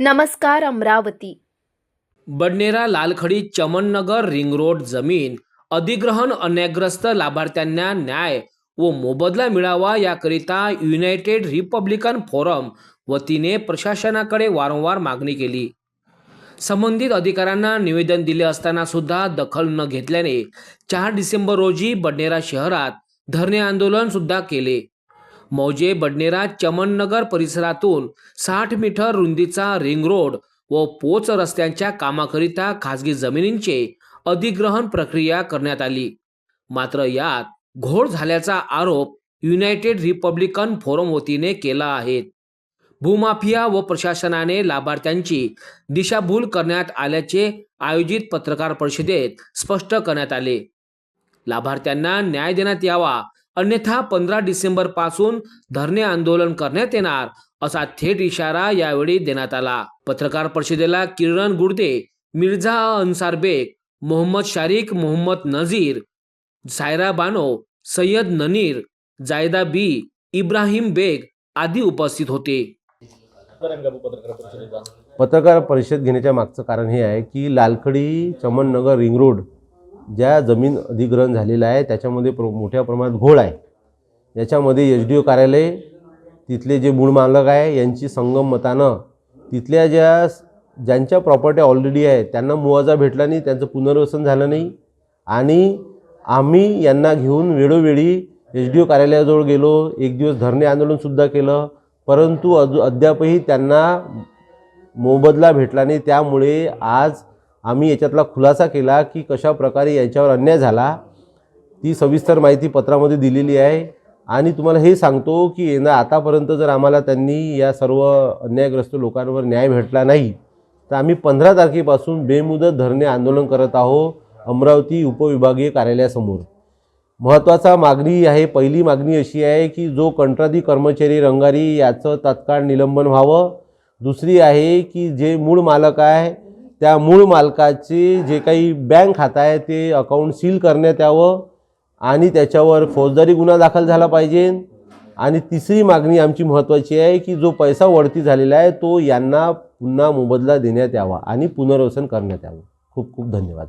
नमस्कार Amravati. Badnera Lalkhadi Chamannagar ring road जमीन अधिग्रहण अन्यायग्रस्त लाभार्थ्यांना न्याय व मोबदला मिळावा याकरिता युनायटेड रिपब्लिकन फोरम वतीने प्रशासनाकडे वारंवार मागणी केली. संबंधित अधिकाऱ्यांना निवेदन दिले असताना सुद्धा दखल न घेतल्याने चार डिसेंबर रोजी बडनेरा शहरात धरणे आंदोलन सुद्धा केले. मौजे बडनेरा चमननगर परिसरातून साठ मीटर रुंदीचा रिंग रोड व पोच रस्त्यांच्या कामाकरिता खासगी जमिनींचे अधिग्रहण प्रक्रिया करण्यात आली. मात्र यात घोळ झाल्याचा आरोप युनायटेड रिपब्लिकन फोरम वतीने केला आहे. भूमाफिया व प्रशासनाने लाभार्थ्यांची दिशाभूल करण्यात आल्याचे आयोजित पत्रकार परिषदेत स्पष्ट करण्यात आले. लाभार्थ्यांना न्याय देण्यात यावा अन्यथा पंधरा डिसेंबरपासून धरणे आंदोलन करण्यात येणार असा थेट इशारा यावेळी देण्यात आला. पत्रकार परिषदेला किरण गुर्दे मिर्झा अन्सार बेग मोहम्मद शारिक मोहम्मद नझीर सायरा बानो सय्यद ननीर जायदा बी इब्राहिम बेग आदी उपस्थित होते. पत्रकार परिषद घेण्याच्या मागचं कारण हे आहे की लालखडी चमननगर रिंग रोड ज्या जमीन अधिग्रहण झालेलं आहे त्याच्यामध्ये प्र मोठ्या प्रमाणात घोळ आहे. याच्यामध्ये एच डी ओ कार्यालय तिथले जे मूळ मालक आहे यांची संगम मतानं तिथल्या ज्या ज्यांच्या प्रॉपर्ट्या ऑलरेडी आहे त्यांना मुआवजा भेटला नाही त्यांचं पुनर्वसन झालं नाही. आणि आम्ही यांना घेऊन वेळोवेळी एच डी ओ कार्यालयाजवळ गेलो एक दिवस धरणे आंदोलनसुद्धा केलं. परंतु अजू अद्यापही त्यांना मोबदला भेटला नाही. त्यामुळे आज आम्ही याच्यातला खुलासा केला की कशा प्रकारे याच्यावर अन्याय झाला ती सविस्तर माहिती पत्रामध्ये दिलेली आहे. आणि तुम्हाला हे सांगतो की येणं आतापर्यंत जर आम्हाला त्यांनी या सर्व अन्यायग्रस्त लोकांवर न्याय भेटला नाही तर आम्ही पंधरा तारखेपासून बेमुदत धरणे आंदोलन करत आहोत अमरावती उपविभागीय कार्यालयासमोर. महत्त्वाचा मागणी आहे पहिली मागणी अशी आहे की जो कंत्राटी कर्मचारी रंगारी याचं तात्काळ निलंबन व्हावं. दुसरी आहे की जे मूळ मालक आहे त्या मूळ मालकाची जे काही बँक खातं आहे ते अकाउंट सील करण्यात यावं आणि त्याच्यावर फौजदारी गुन्हा दाखल झाला पाहिजे. आणि तिसरी मागणी आमची महत्त्वाची आहे की जो पैसा वळती झालेला आहे तो यांना पुन्हा मोबदला देण्यात यावा आणि पुनर्वसन करण्यात यावं. खूप खूप धन्यवाद.